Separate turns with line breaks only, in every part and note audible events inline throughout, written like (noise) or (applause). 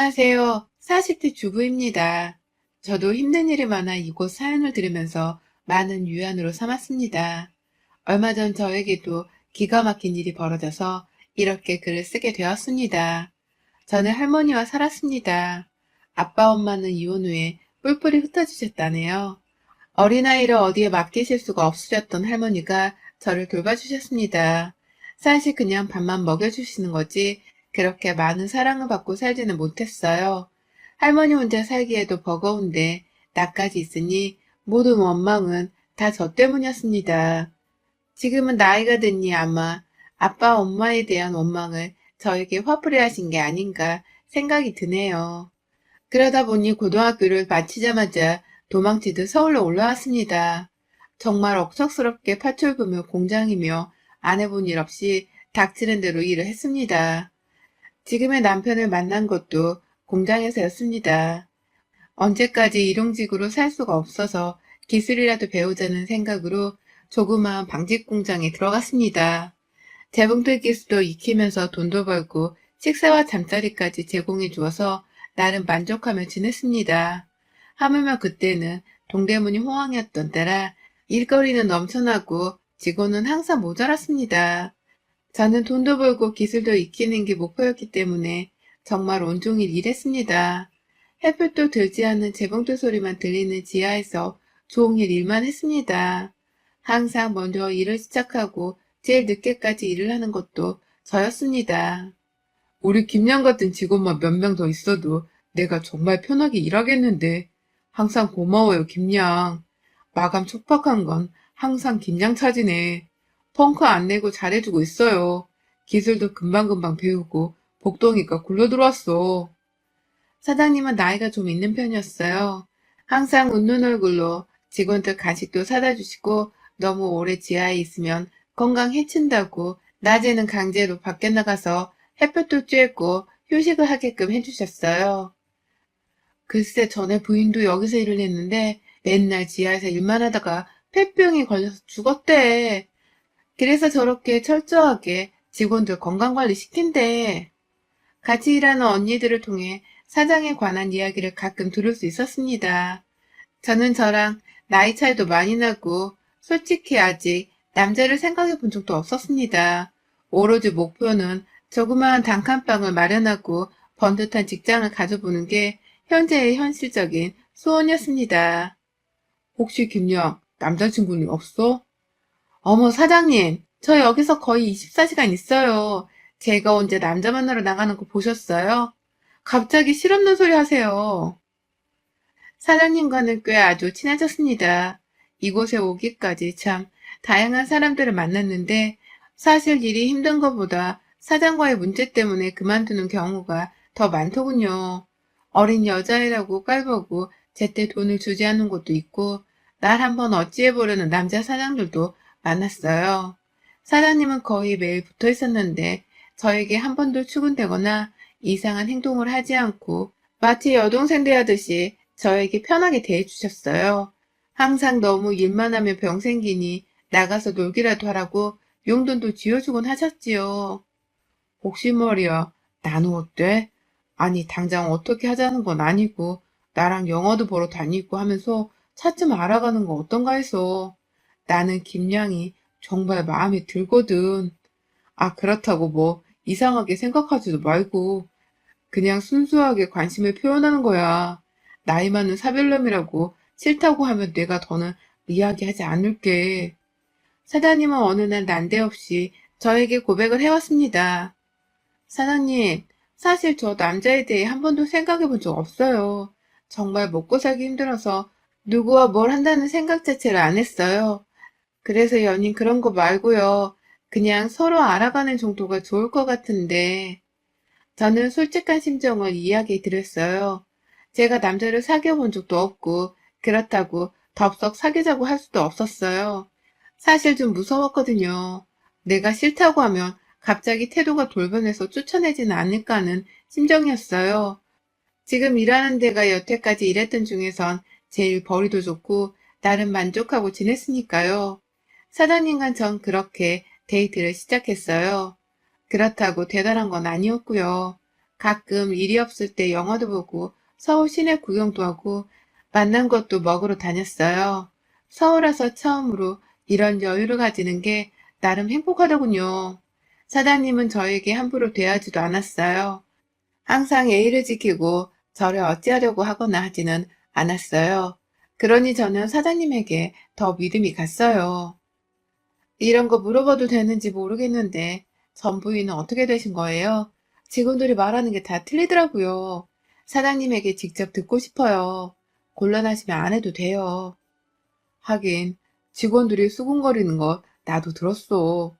안녕하세요. 40대 주부입니다. 저도 힘든 일이 많아 이곳 사연을 들으면서 많은 유안으로 삼았습니다. 얼마 전 저에게도 기가 막힌 일이 벌어져서 이렇게 글을 쓰게 되었습니다. 저는 할머니와 살았습니다. 아빠 엄마는 이혼 후에 뿔뿔이 흩어지셨다네요. 어린아이를 어디에 맡기실 수가 없으셨던 할머니가 저를 돌봐주셨습니다. 사실 그냥 밥만 먹여주시는 거지 그렇게 많은 사랑을 받고 살지는 못했어요. 할머니 혼자 살기에도 버거운데 나까지 있으니 모든 원망은 다 저 때문이었습니다. 지금은 나이가 드니 아마 아빠 엄마에 대한 원망을 저에게 화풀이 하신 게 아닌가 생각이 드네요. 그러다 보니 고등학교를 마치자마자 도망치듯 서울로 올라왔습니다. 정말 억척스럽게 파출부며 공장이며 안 해본 일 없이 닥치는 대로 일을 했습니다. 지금의 남편을 만난 것도 공장에서였습니다. 언제까지 일용직으로 살 수가 없어서 기술이라도 배우자는 생각으로 조그마한 방직 공장에 들어갔습니다. 재봉틀 기술도 익히면서 돈도 벌고 식사와 잠자리까지 제공해 주어서 나름 만족하며 지냈습니다. 하물며 그때는 동대문이 호황이었던 때라 일거리는 넘쳐나고 직원은 항상 모자랐습니다. 저는 돈도 벌고 기술도 익히는 게 목표였기 때문에 정말 온종일 일했습니다. 햇볕도 들지 않는 재봉틀 소리만 들리는 지하에서 종일 일만 했습니다. 항상 먼저 일을 시작하고 제일 늦게까지 일을 하는 것도 저였습니다. 우리 김양 같은 직원만 몇 명 더 있어도 내가 정말 편하게 일하겠는데 항상 고마워요 김양. 마감 촉박한 건 항상 김양 차지네. 펑크 안 내고 잘해주고 있어요. 기술도 금방금방 배우고 복덩이가 굴러 들어왔어. 사장님은 나이가 좀 있는 편이었어요. 항상 웃는 얼굴로 직원들 간식도 사다 주시고 너무 오래 지하에 있으면 건강 해친다고 낮에는 강제로 밖에 나가서 햇볕도 쬐고 휴식을 하게끔 해주셨어요. 글쎄 전에 부인도 여기서 일을 했는데 맨날 지하에서 일만 하다가 폐병이 걸려서 죽었대. 그래서 저렇게 철저하게 직원들 건강관리 시킨대. 같이 일하는 언니들을 통해 사장에 관한 이야기를 가끔 들을 수 있었습니다. 저는 저랑 나이 차이도 많이 나고 솔직히 아직 남자를 생각해 본 적도 없었습니다. 오로지 목표는 조그마한 단칸방을 마련하고 번듯한 직장을 가져보는 게 현재의 현실적인 소원이었습니다. 혹시 김양 남자친구는 없어? 어머 사장님 저 여기서 거의 24시간 있어요. 제가 언제 남자 만나러 나가는 거 보셨어요? 갑자기 실없는 소리 하세요. 사장님과는 꽤 아주 친해졌습니다. 이곳에 오기까지 참 다양한 사람들을 만났는데 사실 일이 힘든 것보다 사장과의 문제 때문에 그만두는 경우가 더 많더군요. 어린 여자애라고 깔보고 제때 돈을 주지 않는 곳도 있고 날 한번 어찌해보려는 남자 사장들도 많았어요. 사장님은 거의 매일 붙어 있었는데 저에게 한 번도 출근되거나 이상한 행동을 하지 않고 마치 여동생 대하듯이 저에게 편하게 대해주셨어요. 항상 너무 일만 하면 병 생기니 나가서 놀기라도 하라고 용돈도 쥐어주곤 하셨지요. 혹시 말이야, 나는 어때? 아니, 당장 어떻게 하자는 건 아니고, 나랑 영화도 보러 다니고 하면서 차츰 알아가는 거 어떤가 해서. 나는 김양이 정말 마음에 들거든. 아, 그렇다고 뭐, 이상하게 생각하지도 말고, 그냥 순수하게 관심을 표현하는 거야. 나이 많은 사별남이라고 싫다고 하면 내가 더는 이야기하지 않을게. 사장님은 어느 날 난데없이 저에게 고백을 해왔습니다. 사장님, 사실 저 남자에 대해 한 번도 생각해 본 적 없어요. 정말 먹고 살기 힘들어서 누구와 뭘 한다는 생각 자체를 안 했어요. 그래서 연인 그런 거 말고요. 그냥 서로 알아가는 정도가 좋을 것 같은데. 저는 솔직한 심정을 이야기 드렸어요. 제가 남자를 사귀어 본 적도 없고, 그렇다고 덥석 사귀자고 할 수도 없었어요. 사실 좀 무서웠거든요. 내가 싫다고 하면 갑자기 태도가 돌변해서 쫓아내지는 않을까 하는 심정이었어요. 지금 일하는 데가 여태까지 일했던 중에선 제일 벌이도 좋고 나름 만족하고 지냈으니까요. 사장님과 전 그렇게 데이트를 시작했어요. 그렇다고 대단한 건 아니었고요. 가끔 일이 없을 때 영화도 보고 서울 시내 구경도 하고 만난 것도 먹으러 다녔어요. 서울 와서 처음으로 이런 여유를 가지는 게 나름 행복하더군요. 사장님은 저에게 함부로 대하지도 않았어요. 항상 예의를 지키고 저를 어찌하려고 하거나 하지는 않았어요. 그러니 저는 사장님에게 더 믿음이 갔어요. 이런 거 물어봐도 되는지 모르겠는데 전 부인은 어떻게 되신 거예요? 직원들이 말하는 게 다 틀리더라고요. 사장님에게 직접 듣고 싶어요. 곤란하시면 안 해도 돼요. 하긴 직원들이 수군거리는 거 나도 들었어.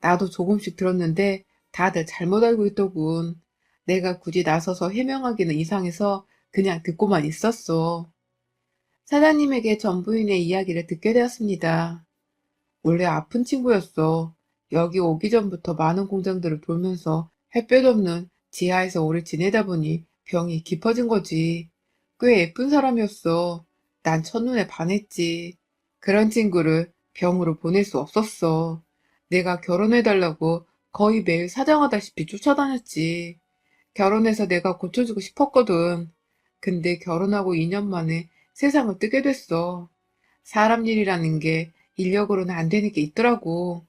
나도 조금씩 들었는데 다들 잘못 알고 있더군. 내가 굳이 나서서 해명하기는 이상해서 그냥 듣고만 있었어. 사장님에게 전 부인의 이야기를 듣게 되었습니다. 원래 아픈 친구였어. 여기 오기 전부터 많은 공장들을 돌면서 햇볕 없는 지하에서 오래 지내다 보니 병이 깊어진 거지. 꽤 예쁜 사람이었어. 난 첫눈에 반했지. 그런 친구를 병으로 보낼 수 없었어. 내가 결혼해달라고 거의 매일 사정하다시피 쫓아다녔지. 결혼해서 내가 고쳐주고 싶었거든. 근데 결혼하고 2년 만에 세상을 뜨게 됐어. 사람 일이라는 게 인력으로는 안 되는 게 있더라고.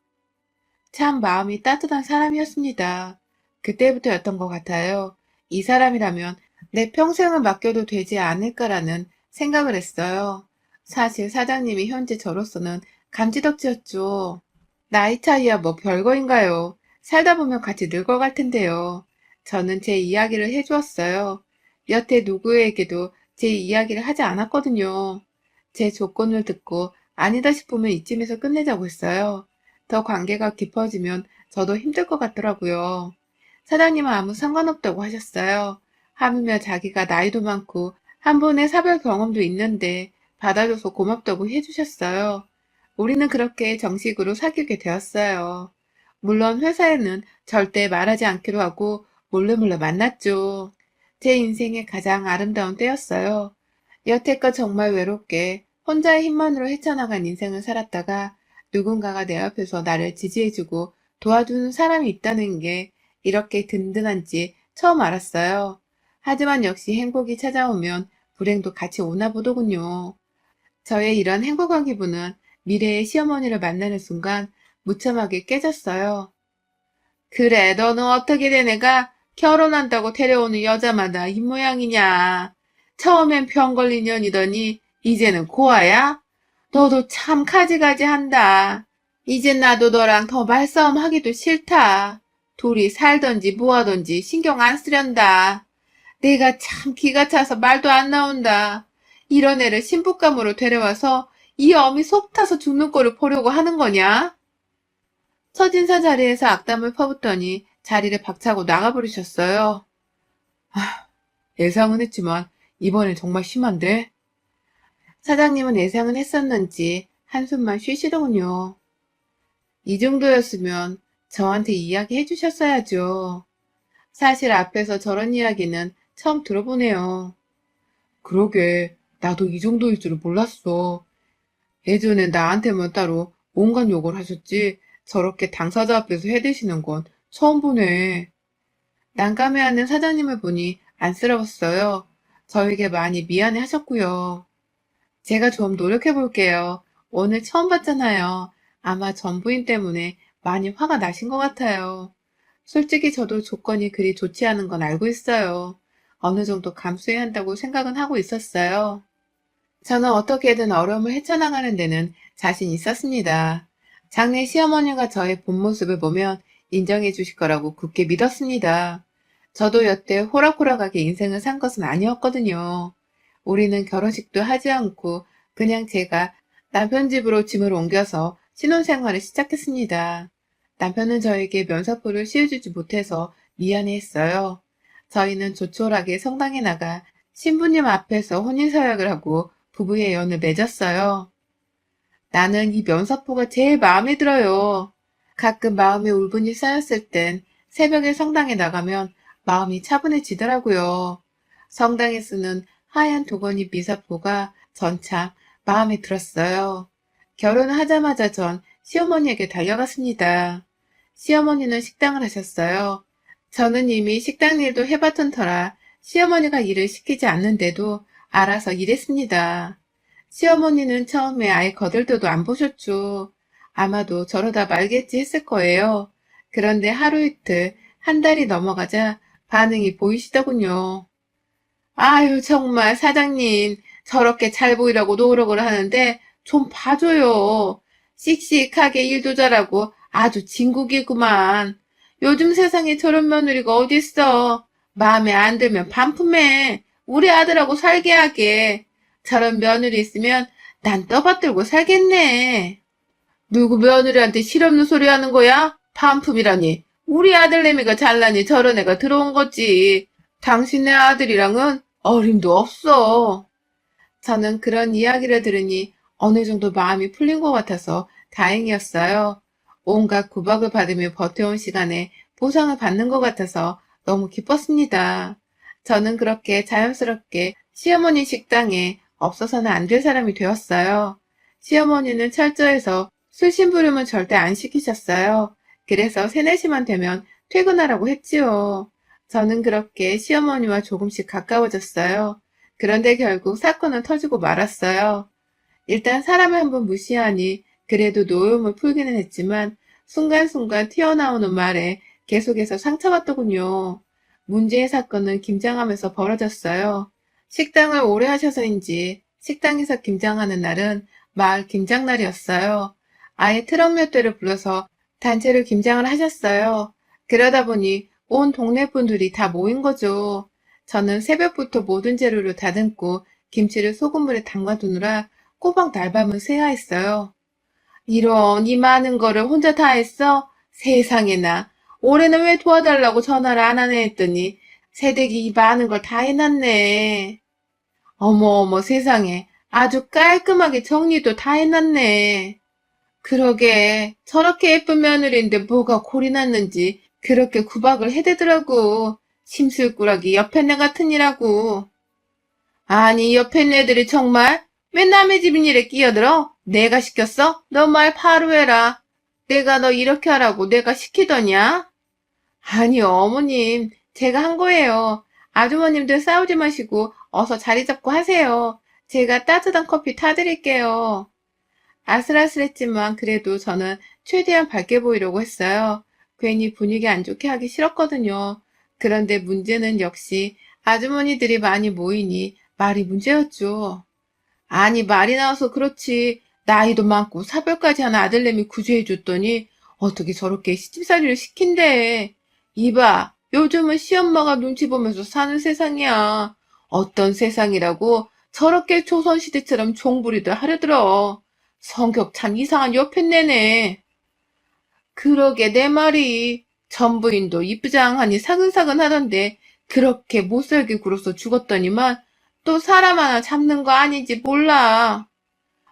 참 마음이 따뜻한 사람이었습니다. 그때부터였던 것 같아요. 이 사람이라면 내 평생을 맡겨도 되지 않을까라는 생각을 했어요. 사실 사장님이 현재 저로서는 감지덕지였죠. 나이 차이야 뭐 별거인가요? 살다 보면 같이 늙어갈 텐데요. 저는 제 이야기를 해주었어요. 여태 누구에게도 제 이야기를 하지 않았거든요. 제 조건을 듣고 아니다 싶으면 이쯤에서 끝내자고 했어요. 더 관계가 깊어지면 저도 힘들 것 같더라고요. 사장님은 아무 상관없다고 하셨어요. 하물며 자기가 나이도 많고 한 번의 사별 경험도 있는데 받아줘서 고맙다고 해주셨어요. 우리는 그렇게 정식으로 사귀게 되었어요. 물론 회사에는 절대 말하지 않기로 하고 몰래 몰래 만났죠. 제 인생의 가장 아름다운 때였어요. 여태껏 정말 외롭게 혼자의 힘만으로 헤쳐나간 인생을 살았다가 누군가가 내 옆에서 나를 지지해주고 도와주는 사람이 있다는 게 이렇게 든든한지 처음 알았어요. 하지만 역시 행복이 찾아오면 불행도 같이 오나 보더군요. 저의 이런 행복한 기분은 미래의 시어머니를 만나는 순간 무참하게 깨졌어요. 그래, 너는 어떻게 된 애가 결혼한다고 데려오는 여자마다 이 모양이냐? 처음엔 병 걸린 년이더니 이제는 고아야? 너도 참 가지가지 한다. 이젠 나도 너랑 더 말싸움 하기도 싫다. 둘이 살던지 뭐하던지 신경 안 쓰련다. 내가 참 기가 차서 말도 안 나온다. 이런 애를 신부감으로 데려와서 이 어미 속 타서 죽는 꼴을 보려고 하는 거냐? 첫인사 자리에서 악담을 퍼붓더니 자리를 박차고 나가버리셨어요. 아, 예상은 했지만 이번엔 정말 심한데? 사장님은 예상은 했었는지 한숨만 쉬시더군요. 이 정도였으면 저한테 이야기해 주셨어야죠. 사실 앞에서 저런 이야기는 처음 들어보네요. 그러게, 나도 이 정도일 줄은 몰랐어. 예전에 나한테만 따로 온갖 욕을 하셨지, 저렇게 당사자 앞에서 해대시는 건 처음 보네. 난감해하는 사장님을 보니 안쓰러웠어요. 저에게 많이 미안해 하셨고요. 제가 좀 노력해 볼게요. 오늘 처음 봤잖아요. 아마 전부인 때문에 많이 화가 나신 것 같아요. 솔직히 저도 조건이 그리 좋지 않은 건 알고 있어요. 어느 정도 감수해야 한다고 생각은 하고 있었어요. 저는 어떻게든 어려움을 헤쳐나가는 데는 자신 있었습니다. 장래 시어머니가 저의 본 모습을 보면 인정해 주실 거라고 굳게 믿었습니다. 저도 여태 호락호락하게 인생을 산 것은 아니었거든요. 우리는 결혼식도 하지 않고 그냥 제가 남편 집으로 짐을 옮겨서 신혼생활을 시작했습니다. 남편은 저에게 면사포를 씌워주지 못해서 미안해했어요. 저희는 조촐하게 성당에 나가 신부님 앞에서 혼인서약을 하고 부부의 연을 맺었어요. 나는 이 면사포가 제일 마음에 들어요. 가끔 마음에 울분이 쌓였을 땐 새벽에 성당에 나가면 마음이 차분해지더라고요. 성당에 쓰는 하얀 도건이 미사포가 전차 마음에 들었어요. 결혼을 하자마자 전 시어머니에게 달려갔습니다. 시어머니는 식당을 하셨어요. 저는 이미 식당 일도 해봤던 터라 시어머니가 일을 시키지 않는데도 알아서 일했습니다. 시어머니는 처음에 아예 거들떠도 안 보셨죠. 아마도 저러다 말겠지 했을 거예요. 그런데 하루 이틀, 한 달이 넘어가자 반응이 보이시더군요. 아유, 정말 사장님, 저렇게 잘 보이라고 노력을 하는데 좀 봐줘요. 씩씩하게 일도 잘하고 아주 진국이구만. 요즘 세상에 저런 며느리가 어딨어. 마음에 안 들면 반품해. 우리 아들하고 살게 하게. 저런 며느리 있으면 난 떠받들고 살겠네. 누구 며느리한테 실없는 소리 하는 거야? 반품이라니. 우리 아들 내미가 잘나니 저런 애가 들어온 거지. 당신네 아들이랑은 어림도 없어. 저는 그런 이야기를 들으니 어느 정도 마음이 풀린 것 같아서 다행이었어요. 온갖 구박을 받으며 버텨온 시간에 보상을 받는 것 같아서 너무 기뻤습니다. 저는 그렇게 자연스럽게 시어머니 식당에 없어서는 안 될 사람이 되었어요. 시어머니는 철저해서 술 심부름은 절대 안 시키셨어요. 그래서 3, 4시만 되면 퇴근하라고 했지요. 저는 그렇게 시어머니와 조금씩 가까워졌어요. 그런데 결국 사건은 터지고 말았어요. 일단 사람을 한번 무시하니 그래도 노염을 풀기는 했지만 순간순간 튀어나오는 말에 계속해서 상처받더군요. 문제의 사건은 김장하면서 벌어졌어요. 식당을 오래 하셔서인지 식당에서 김장하는 날은 마을 김장날이었어요. 아예 트럭 몇 대를 불러서 단체로 김장을 하셨어요. 그러다 보니 온 동네 분들이 다 모인 거죠. 저는 새벽부터 모든 재료를 다듬고 김치를 소금물에 담가두느라 꼬박 날밤을 새야했어요. 이런 이 많은 거를 혼자 다 했어? 세상에나. 올해는 왜 도와달라고 전화를 안 하네 했더니 새댁이 이 많은 걸 다 해놨네. 어머 어머 세상에 아주 깔끔하게 정리도 다 해놨네. 그러게 저렇게 예쁜 며느리인데 뭐가 골이 났는지 그렇게 구박을 해대더라고. 심술꾸러기 옆에네 같은 이라고. 아니 옆에네들이 정말 왜 남의 집 일에 끼어들어? 내가 시켰어? 너 말 바로 해라. 내가 너 이렇게 하라고 내가 시키더냐? 아니요, 어머님. 제가 한 거예요. 아주머님들 싸우지 마시고 어서 자리 잡고 하세요. 제가 따뜻한 커피 타드릴게요. 아슬아슬했지만 그래도 저는 최대한 밝게 보이려고 했어요. 괜히 분위기 안 좋게 하기 싫었거든요. 그런데 문제는 역시 아주머니들이 많이 모이니 말이 문제였죠. 아니, 말이 나와서 그렇지. 나이도 많고 사별까지 하는 아들내미 구제해줬더니 어떻게 저렇게 시집살이를 시킨대. 이봐, 요즘은 시엄마가 눈치 보면서 사는 세상이야. 어떤 세상이라고 저렇게 조선시대처럼 종부리들 하려들어. 성격 참 이상한 옆에 내네. 그러게 내 말이 전부인도 이쁘장하니 사근사근 하던데 그렇게 못살게 굴어서 죽었더니만 또 사람 하나 잡는 거 아닌지 몰라.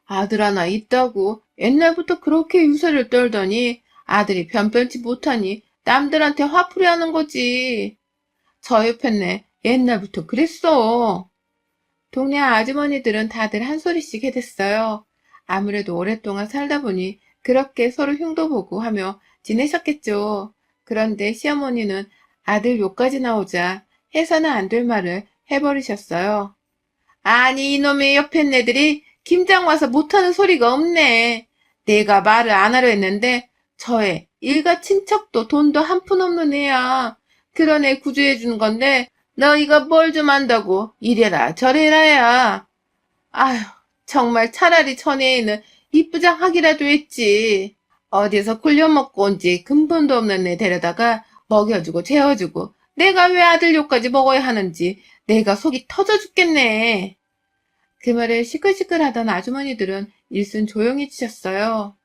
아들 하나 있다고 옛날부터 그렇게 유세를 떨더니 아들이 변변치 못하니 남들한테 화풀이 하는 거지. 저 옆에네 옛날부터 그랬어. 동네 아주머니들은 다들 한 소리씩 해댔어요. 아무래도 오랫동안 살다 보니 그렇게 서로 흉도 보고 하며 지내셨겠죠. 그런데 시어머니는 아들 욕까지 나오자 해서는 안 될 말을 해버리셨어요. 아니 이놈의 옆에 애들이 김장 와서 못하는 소리가 없네. 내가 말을 안 하려 했는데 저애 일가 친척도 돈도 한 푼 없는 애야. 그런 애 구조해 주는 건데 너희가 뭘좀 안다고 이래라 저래라야. 아휴 정말 차라리 전애에는 이쁘장 하기라도 했지. 어디서 굴려먹고 온지 근본도 없는 애 데려다가 먹여주고 재워주고 내가 왜 아들 욕까지 먹어야 하는지 내가 속이 터져 죽겠네. 그 말을 시끌시끌 하던 아주머니들은 일순 조용히 지셨어요.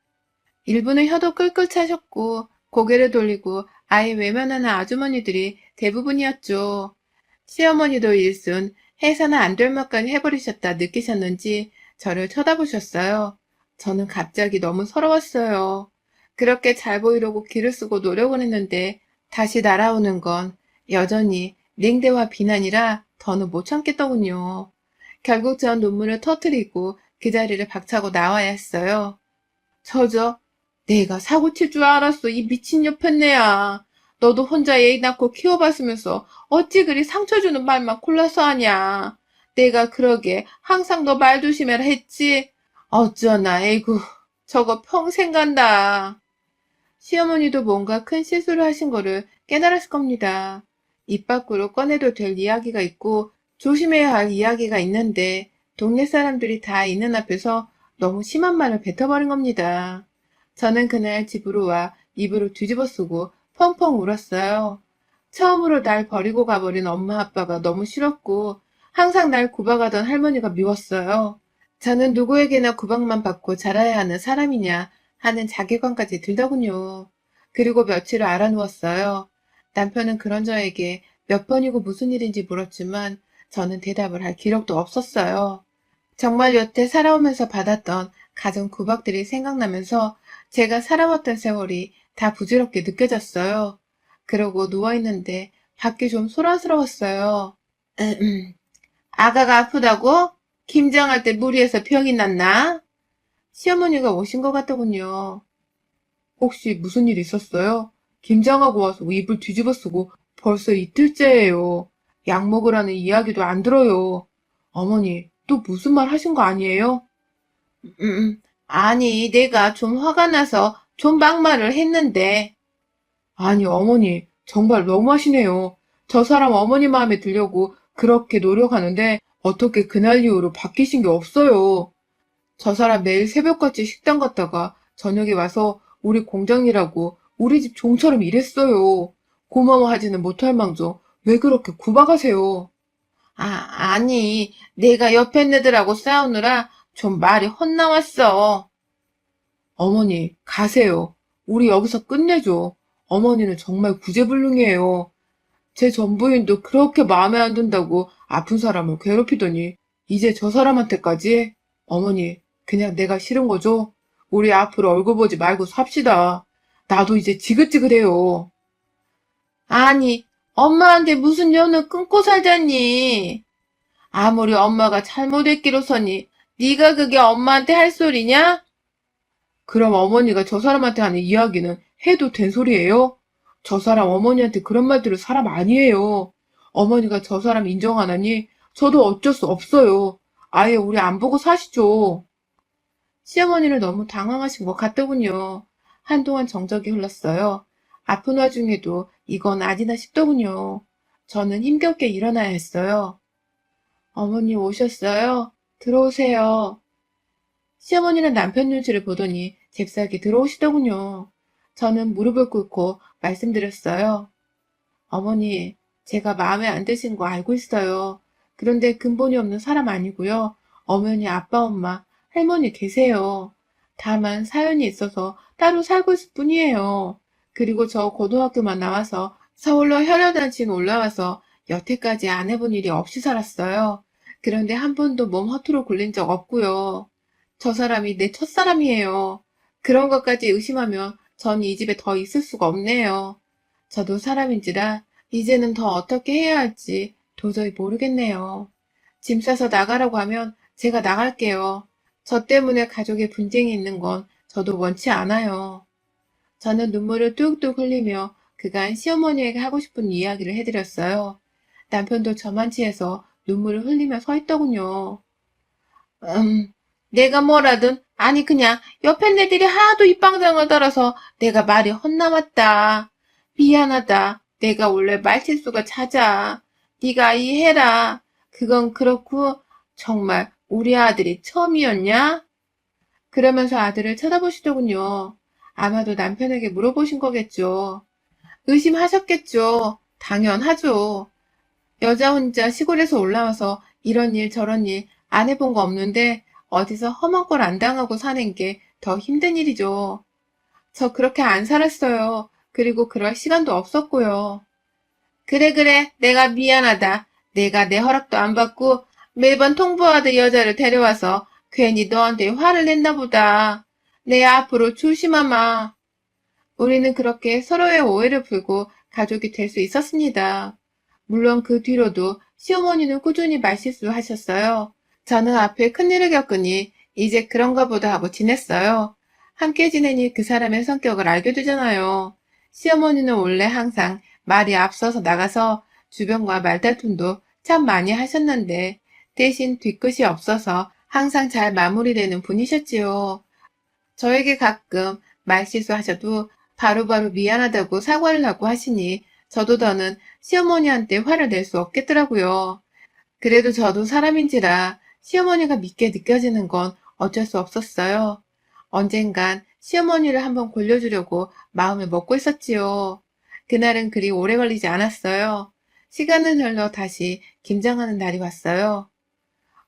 일부는 혀도 끌끌 차셨고 고개를 돌리고 아예 외면하는 아주머니들이 대부분이었죠. 시어머니도 일순 해서는 안될 것까지 해버리셨다 느끼셨는지 저를 쳐다보셨어요. 저는 갑자기 너무 서러웠어요. 그렇게 잘 보이려고 기를 쓰고 노력을 했는데 다시 날아오는 건 여전히 냉대와 비난이라 더는 못 참겠더군요. 결국 전 눈물을 터뜨리고 그 자리를 박차고 나와야 했어요. 저저 내가 사고 칠 줄 알았어 이 미친 옆에네야. 너도 혼자 애 낳고 키워봤으면서 어찌 그리 상처 주는 말만 골라서 하냐. 내가 그러게 항상 너 말 조심해라 했지. 어쩌나, 에이구, 저거 평생 간다. 시어머니도 뭔가 큰 실수를 하신 거를 깨달았을 겁니다. 입 밖으로 꺼내도 될 이야기가 있고 조심해야 할 이야기가 있는데 동네 사람들이 다 있는 앞에서 너무 심한 말을 뱉어버린 겁니다. 저는 그날 집으로 와 입으로 뒤집어 쓰고 펑펑 울었어요. 처음으로 날 버리고 가버린 엄마 아빠가 너무 싫었고 항상 날 구박하던 할머니가 미웠어요. 저는 누구에게나 구박만 받고 자라야 하는 사람이냐 하는 자괴감까지 들더군요. 그리고 며칠을 알아누웠어요. 남편은 그런 저에게 몇 번이고 무슨 일인지 물었지만 저는 대답을 할 기력도 없었어요. 정말 여태 살아오면서 받았던 가정 구박들이 생각나면서 제가 살아왔던 세월이 다 부질없게 느껴졌어요. 그러고 누워있는데 밖이 좀 소란스러웠어요. 음, 아가가 아프다고? 김장할 때 무리해서 병이 났나? 시어머니가 오신 것 같더군요. 혹시 무슨 일 있었어요? 김장하고 와서 입을 뒤집어 쓰고 벌써 이틀째예요. 약 먹으라는 이야기도 안 들어요. 어머니, 또 무슨 말 하신 거 아니에요? 음, 아니, 내가 좀 화가 나서 좀 막말을 했는데. 아니, 어머니, 정말 너무하시네요. 저 사람 어머니 마음에 들려고 그렇게 노력하는데 어떻게 그날 이후로 바뀌신 게 없어요. 저 사람 매일 새벽같이 식당 갔다가 저녁에 와서 우리 공장이라고 우리 집 종처럼 일했어요. 고마워하지는 못할 망정 왜 그렇게 구박하세요? 아, 아니, 내가 옆에 애들하고 싸우느라 좀 말이 헛나왔어. 어머니, 가세요. 우리 여기서 끝내줘. 어머니는 정말 구제불능이에요. 제 전부인도 그렇게 마음에 안 든다고 아픈 사람을 괴롭히더니 이제 저 사람한테까지? 어머니, 그냥 내가 싫은 거죠? 우리 앞으로 얼굴 보지 말고 삽시다. 나도 이제 지긋지긋해요. 아니, 엄마한테 무슨 연을 끊고 살자니? 아무리 엄마가 잘못했기로서니 네가 그게 엄마한테 할 소리냐? 그럼 어머니가 저 사람한테 하는 이야기는 해도 된 소리예요? 저 사람 어머니한테 그런 말 들을 사람 아니에요. 어머니가 저 사람 인정 안 하니 저도 어쩔 수 없어요. 아예 우리 안 보고 사시죠. 시어머니는 너무 당황하신 것 같더군요. 한동안 정적이 흘렀어요. 아픈 와중에도 이건 아니나 싶더군요. 저는 힘겹게 일어나야 했어요. 어머니 오셨어요? 들어오세요. 시어머니는 남편 눈치를 보더니 잽싸게 들어오시더군요. 저는 무릎을 꿇고 말씀드렸어요. 어머니, 제가 마음에 안 드신 거 알고 있어요. 그런데 근본이 없는 사람 아니고요. 어머니, 아빠, 엄마, 할머니 계세요. 다만 사연이 있어서 따로 살고 있을 뿐이에요. 그리고 저 고등학교만 나와서 서울로 혈연단신 올라와서 여태까지 안 해본 일이 없이 살았어요. 그런데 한 번도 몸 허투루 굴린 적 없고요. 저 사람이 내 첫사람이에요. 그런 것까지 의심하면 전 이 집에 더 있을 수가 없네요. 저도 사람인지라 이제는 더 어떻게 해야 할지 도저히 모르겠네요. 짐 싸서 나가라고 하면 제가 나갈게요. 저 때문에 가족의 분쟁이 있는 건 저도 원치 않아요. 저는 눈물을 뚝뚝 흘리며 그간 시어머니에게 하고 싶은 이야기를 해드렸어요. 남편도 저만치 해서 눈물을 흘리며 서 있더군요. 음, 내가 뭐라든, 아니 그냥 옆에 애들이 하도 입방정을 떨어서 내가 말이 헛나왔다. 미안하다. 내가 원래 말실수가 잦아. 네가 이해해라. 그건 그렇고 정말 우리 아들이 처음이었냐? 그러면서 아들을 쳐다보시더군요. 아마도 남편에게 물어보신 거겠죠. 의심하셨겠죠. 당연하죠. 여자 혼자 시골에서 올라와서 이런 일 저런 일 안 해본 거 없는데 어디서 험한 걸안 당하고 사는 게 더 힘든 일이죠. 저 그렇게 안 살았어요. 그리고 그럴 시간도 없었고요. 그래 그래 내가 미안하다. 내가 내 허락도 안 받고 매번 통보하던 여자를 데려와서 괜히 너한테 화를 냈나 보다. 내 앞으로 조심하마. 우리는 그렇게 서로의 오해를 풀고 가족이 될 수 있었습니다. 물론 그 뒤로도 시어머니는 꾸준히 말실수 하셨어요. 저는 앞에 큰일을 겪으니 이제 그런가 보다 하고 지냈어요. 함께 지내니 그 사람의 성격을 알게 되잖아요. 시어머니는 원래 항상 말이 앞서서 나가서 주변과 말다툼도 참 많이 하셨는데 대신 뒤끝이 없어서 항상 잘 마무리되는 분이셨지요. 저에게 가끔 말실수하셔도 바로바로 미안하다고 사과를 하고 하시니 저도 더는 시어머니한테 화를 낼 수 없겠더라고요. 그래도 저도 사람인지라 시어머니가 믿게 느껴지는 건 어쩔 수 없었어요. 언젠간 시어머니를 한번 골려주려고 마음을 먹고 있었지요. 그날은 그리 오래 걸리지 않았어요. 시간은 흘러 다시 김장하는 날이 왔어요.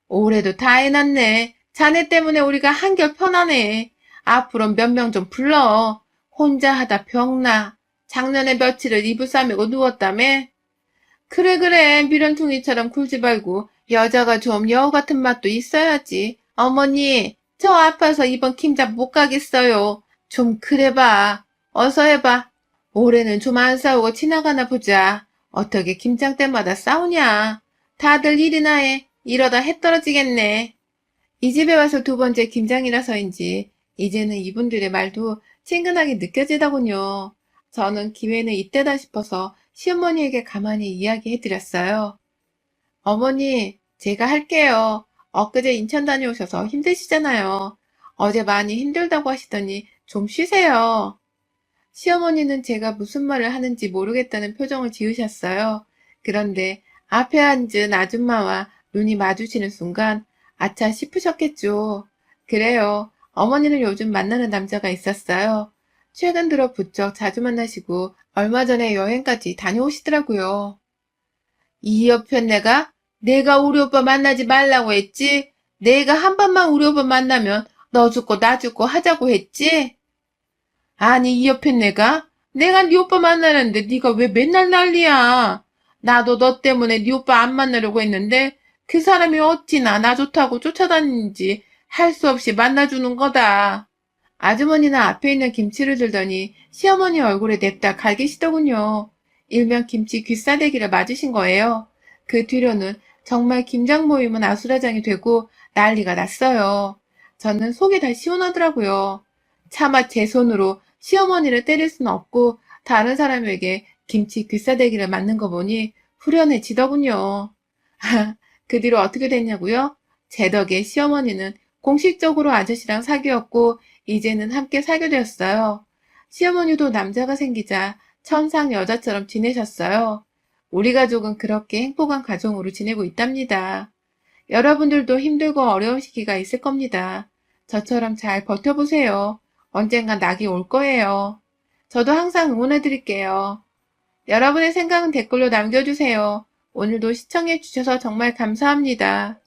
올해도 다 해놨네. 자네 때문에 우리가 한결 편하네. 앞으로 몇 명 좀 불러. 혼자 하다 병나. 작년에 며칠을 이불 싸매고 누웠다며? 그래 그래 미련퉁이처럼 굴지 말고 여자가 좀 여우 같은 맛도 있어야지. 어머니 저 아파서 이번 김장 못 가겠어요. 좀 그래봐. 어서 해봐. 올해는 좀 안 싸우고 지나가나 보자. 어떻게 김장 때마다 싸우냐. 다들 일이나 해. 이러다 해 떨어지겠네. 이 집에 와서 두 번째 김장이라서인지 이제는 이분들의 말도 친근하게 느껴지더군요. 저는 기회는 이때다 싶어서 시어머니에게 가만히 이야기해드렸어요. 어머니, 제가 할게요. 엊그제 인천 다녀오셔서 힘드시잖아요. 어제 많이 힘들다고 하시더니 좀 쉬세요. 시어머니는 제가 무슨 말을 하는지 모르겠다는 표정을 지으셨어요. 그런데 앞에 앉은 아줌마와 눈이 마주치는 순간 아차 싶으셨겠죠. 그래요. 어머니는 요즘 만나는 남자가 있었어요. 최근 들어 부쩍 자주 만나시고 얼마 전에 여행까지 다녀오시더라고요. 이 옆엔 내가 내가 우리 오빠 만나지 말라고 했지? 내가 한 번만 우리 오빠 만나면 너 죽고 나 죽고 하자고 했지? 아니 이 옆엔 내가 내가 네 오빠 만나는데 네가 왜 맨날 난리야? 나도 너 때문에 네 오빠 안 만나려고 했는데 그 사람이 어찌나 나 좋다고 쫓아다니는지 할 수 없이 만나주는 거다. 아주머니는 앞에 있는 김치를 들더니 시어머니 얼굴에 냅다 갈기시더군요. 일명 김치 귀싸대기를 맞으신 거예요. 그 뒤로는 정말 김장 모임은 아수라장이 되고 난리가 났어요. 저는 속이 다 시원하더라고요. 차마 제 손으로 시어머니를 때릴 수는 없고 다른 사람에게 김치 귀싸대기를 맞는 거 보니 후련해지더군요. (laughs) 그 뒤로 어떻게 됐냐고요? 제 덕에 시어머니는 공식적으로 아저씨랑 사귀었고 이제는 함께 살게 되었어요. 시어머니도 남자가 생기자 천상 여자처럼 지내셨어요. 우리 가족은 그렇게 행복한 가정으로 지내고 있답니다. 여러분들도 힘들고 어려운 시기가 있을 겁니다. 저처럼 잘 버텨보세요. 언젠가 낙이 올 거예요. 저도 항상 응원해드릴게요. 여러분의 생각은 댓글로 남겨주세요. 오늘도 시청해주셔서 정말 감사합니다.